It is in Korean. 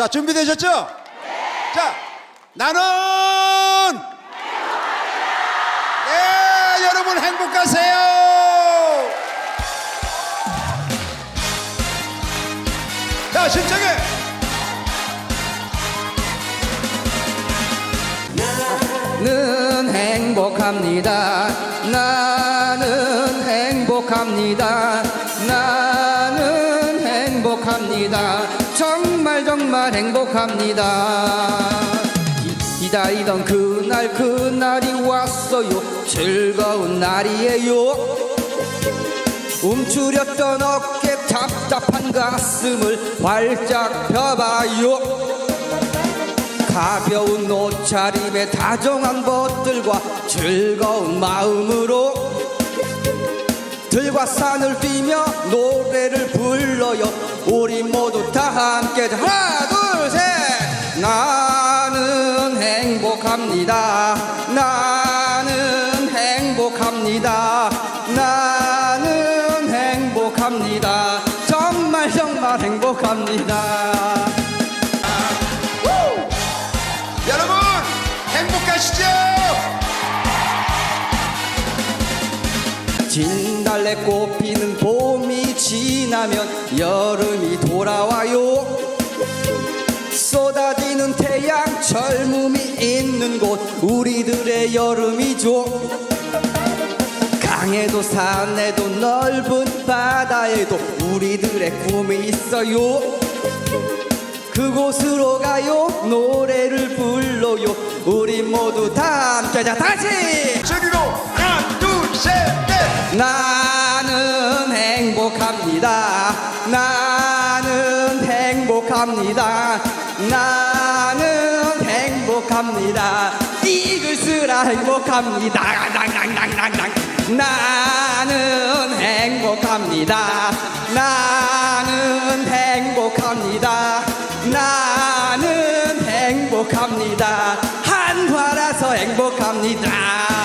자, 준비되셨죠? 자, 나는 예, 여러분 행복하세요. 자, 심청해. 나는 행복합니다. 나는 행복합니다. 나는 행복합니다. 정말 행복합니다. 기- 기다리던 그날 그날이 왔어요. 즐거운 날이에요. 움츠렸던 어깨 답답한 가슴을 활짝 펴봐요. 가벼운 옷차림에 다정한 벗들과 즐거운 마음으로 들과 산을 뛰며 노래를 불러요 우리 모두 다 함께 하나 둘 셋. 나는 행복합니다. 나는 행복합니다. 나는 행복합니다. 정말 정말 행복합니다. 여러분 행복하시죠? 진달래 꽃 피는 봄이 지나면 여름이 돌아와요. 쏟아지는 태양 젊음이 있는 곳 우리들의 여름이죠. 강에도 산에도 넓은 바다에도 우리들의 꿈이 있어요. 그곳으로 가요. 노래를 불러요. 우리 모두 다 함께 자. 다시 나는 행복합니다. 나는 행복합니다. 나는 행복합니다. 이글스라 행복합니다. 나는 행복합니다. 나는 행복합니다. 나는 행복합니다. 한화라서 행복합니다.